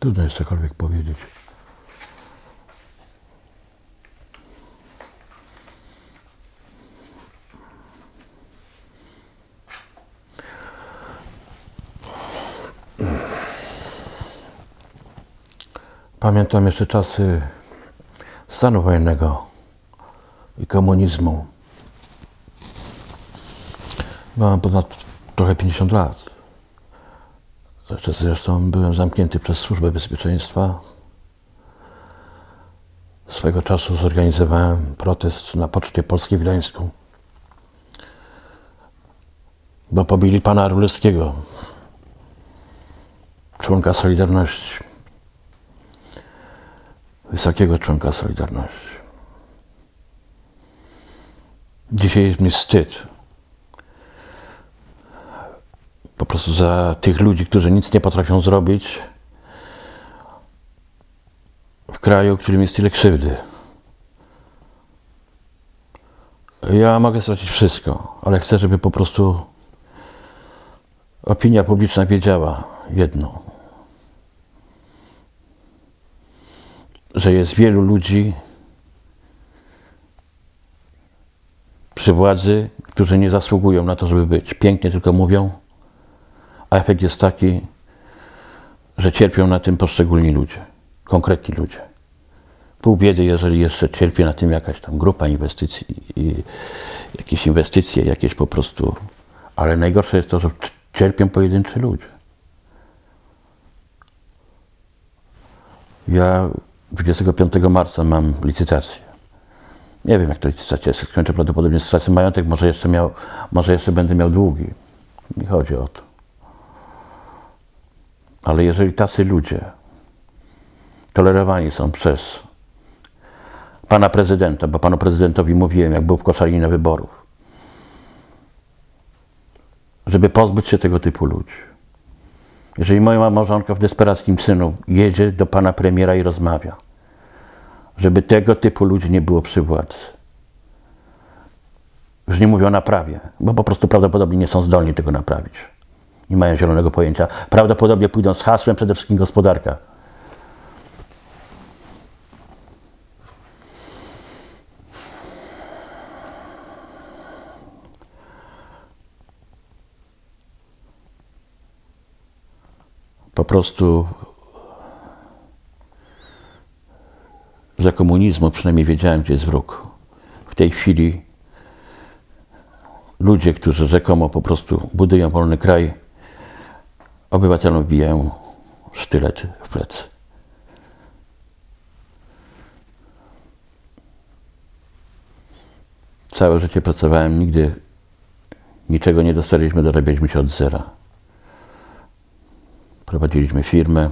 Trudno jest cokolwiek powiedzieć. Pamiętam jeszcze czasy stanu wojennego i komunizmu. Miałem ponad trochę 50 lat. Zresztą byłem zamknięty przez Służbę Bezpieczeństwa. Swego czasu zorganizowałem protest na Poczcie Polskiej w Gdańsku. Bo pobili pana Rulewskiego, członka Solidarności wysokiego członka Solidarności. Dzisiaj jest mi wstyd. Po prostu za tych ludzi, którzy nic nie potrafią zrobić w kraju, w którym jest tyle krzywdy. Ja mogę stracić wszystko, ale chcę, żeby po prostu opinia publiczna wiedziała jedno. że jest wielu ludzi przy władzy, którzy nie zasługują na to, żeby być. Pięknie tylko mówią, a efekt jest taki, że cierpią na tym poszczególni ludzie, konkretni ludzie. Pół biedy, jeżeli jeszcze cierpi na tym jakaś tam grupa inwestycji, jakieś inwestycje, jakieś po prostu. Ale najgorsze jest to, że cierpią pojedynczy ludzie. Ja 25 marca mam licytację. Nie wiem, jak to licytacja jest. Skończę prawdopodobnie stracę majątek, może jeszcze, miał, może jeszcze będę miał długi. Nie chodzi o to. Ale jeżeli tacy ludzie tolerowani są przez pana prezydenta, bo panu prezydentowi mówiłem, jak był w koszalinie wyborów, żeby pozbyć się tego typu ludzi. Jeżeli moja małżonka w desperackim synu jedzie do pana premiera i rozmawia, żeby tego typu ludzi nie było przy władzy. Już nie mówię o naprawie, bo po prostu prawdopodobnie nie są zdolni tego naprawić. Nie mają zielonego pojęcia. Prawdopodobnie pójdą z hasłem przede wszystkim gospodarka. Po prostu za komunizmu przynajmniej wiedziałem, gdzie jest wróg. W tej chwili ludzie, którzy rzekomo po prostu budują wolny kraj, obywatelom wbijają sztylet w plecy. Całe życie pracowałem, nigdy niczego nie dostaliśmy, dorabialiśmy się od zera. Prowadziliśmy firmę,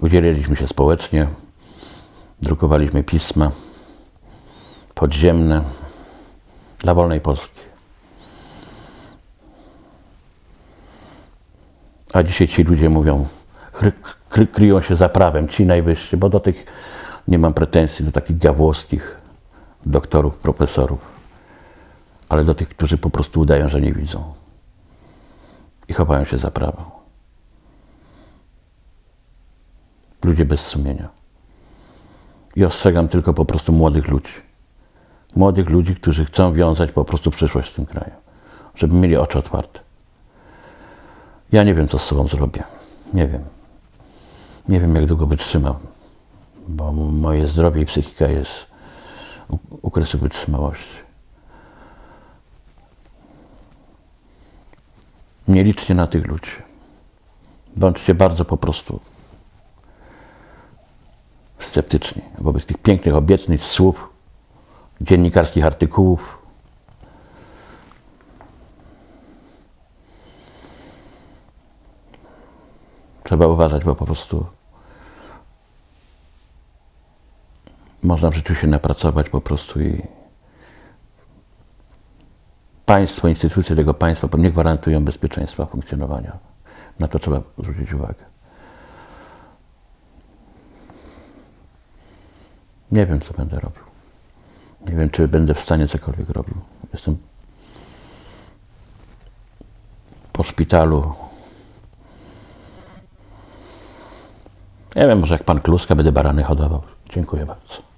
udzieliliśmy się społecznie, drukowaliśmy pisma podziemne dla wolnej Polski. A dzisiaj ci ludzie mówią, kry, kryją się za prawem, ci najwyżsi, bo do tych nie mam pretensji, do takich gawłowskich doktorów, profesorów, ale do tych, którzy po prostu udają, że nie widzą i chowają się za prawo. Ludzie bez sumienia. I ostrzegam tylko po prostu młodych ludzi. Młodych ludzi, którzy chcą wiązać po prostu przyszłość w tym kraju. Żeby mieli oczy otwarte. Ja nie wiem, co z sobą zrobię. Nie wiem. Nie wiem, jak długo wytrzymam. Bo moje zdrowie i psychika jest u kresu wytrzymałości. Nie liczcie na tych ludzi. Bądźcie bardzo po prostu sceptyczni wobec tych pięknych obietnic, słów, dziennikarskich artykułów. Trzeba uważać, bo po prostu można w życiu się napracować po prostu i państwo, instytucje tego państwa nie gwarantują bezpieczeństwa funkcjonowania. Na to trzeba zwrócić uwagę. Nie wiem, co będę robił. Nie wiem, czy będę w stanie cokolwiek robił. Jestem po szpitalu. Nie wiem, może jak pan Kluska będę barany hodował. Dziękuję bardzo.